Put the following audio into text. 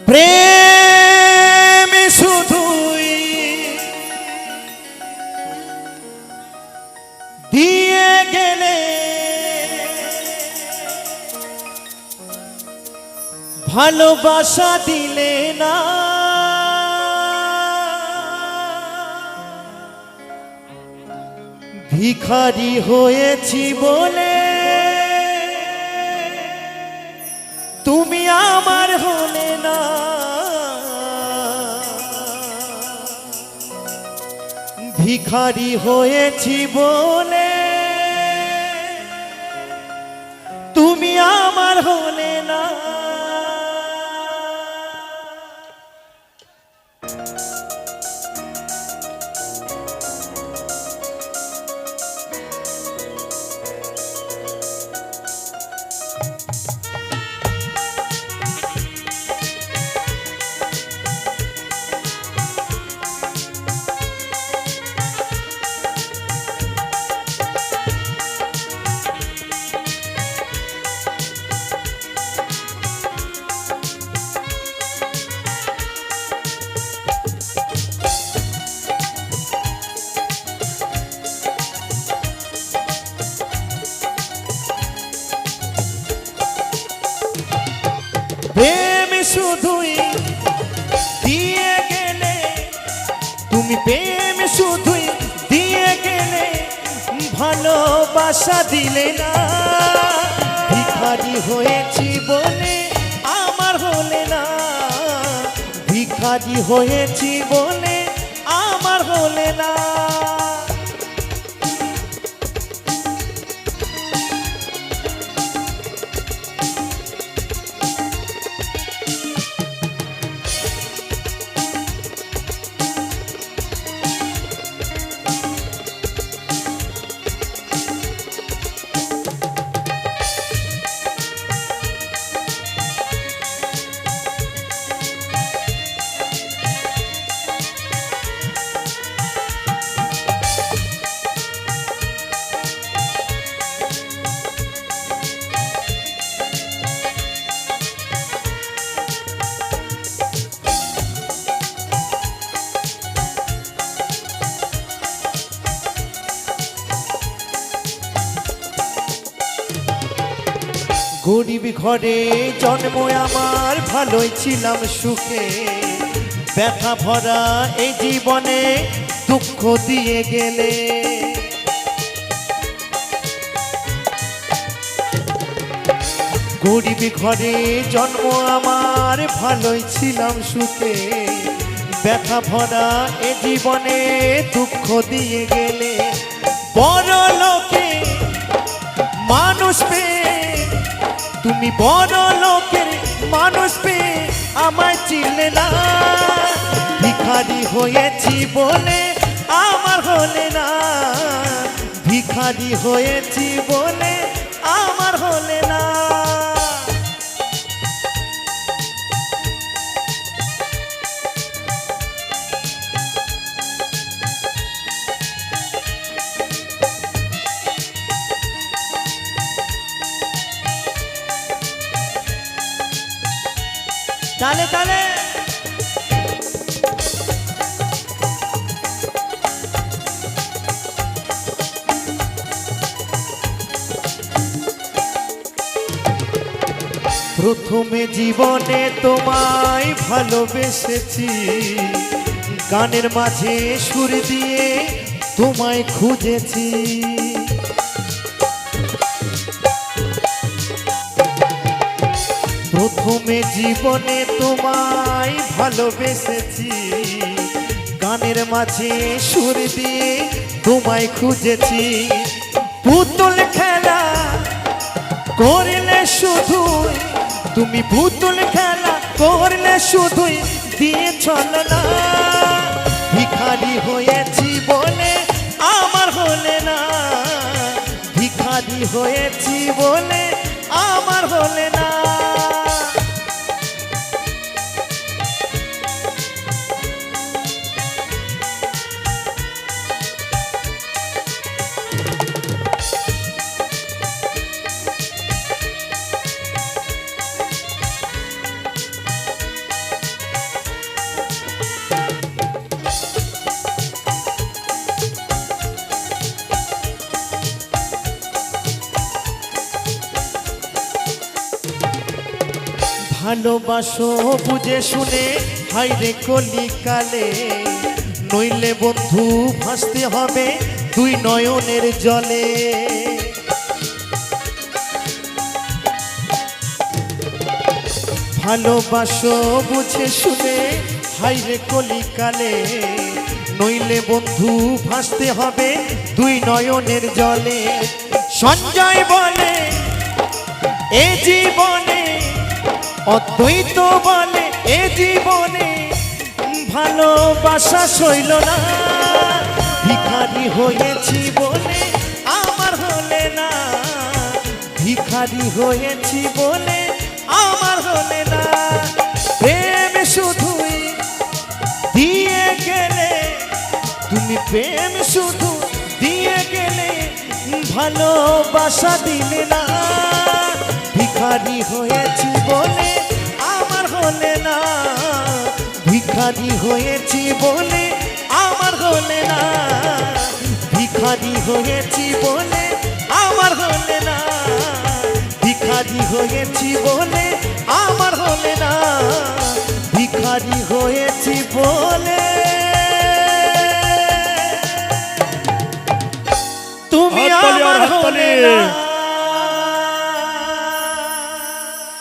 প্রেম শুধুই দিয়ে গেলে ভালোবাসা দিলে না। ভিখারি হয়েছি বলে ভিখারি হয়েছি বলে ভালোবাসা দিলে না। ভিখারি হয়েছি বলে আমার হলে না। ভিখারি হয়েছি বলে আমার হলে না। গরিব ঘরে জন্ম আমার ভালোই ছিলাম সুখে। ব্যথা ভরা এই জীবনে দুঃখ দিয়ে গেলে। গরিব ঘরে জন্ম আমার ভালোই ছিলাম সুখে। ব্যথা ভরা এ জীবনে দুঃখ দিয়ে গেলে। বড় লোকে মানুষ পেয়ে তুমি বড় লোকের মানুষ পেয়ে আমায় চিনলে না। ভিখারি হয়েছি বলে আমার হলে না। ভিখারি হয়েছি বলে প্রথমে জীবনে তোমায় ভালোবেসেছি। গানের মাঝে সুর দিয়ে তোমায় খুঁজেছি। প্রথমে জীবনে তোমায় ভালোবেসেছি। গানের মাঝে সুর দিয়ে তোমায় খুঁজেছি। পুতুল খেলা করলে শুধু তুমি পুতুল খেলা করলে শুধুই দিয়ে চল না। ভিখারি হয়েছি বলে আমার হলে না। ভিখারি হয়েছি বলে ভালোবাসো, বুঝে শুনে হাইরে কলিকালে। নইলে বন্ধু, ভাসতে হবে দুই নয়নের জলে। ভালোবাসো, বুঝে শুনে হাইরে কলিকালে। নইলে বন্ধু, ভাসতে হবে দুই নয়নের জলে। সঞ্জয় বলে, এ জীবনে অদ্বৈত বলে এ জীবনে ভালোবাসা সইল না। ভিখারি হয়েছি বলে আমার হলে না। ভিখারি হয়েছি বলে আমার হলে না। প্রেম শুধুই দিয়ে গেলে, তুমি প্রেম শুধু দিয়ে গেলে ভালোবাসা দিলে না। ভিখারি হয়েছি বলে আমার হলে না। ভিখারি হয়েছি বলে আমার হলে না। ভিখারি হয়েছি বলে আমার হলে না। ভিখারি হয়েছি বলে আমার হলে না। ভিখারি হয়েছি বলে তুমি আমার হলে না।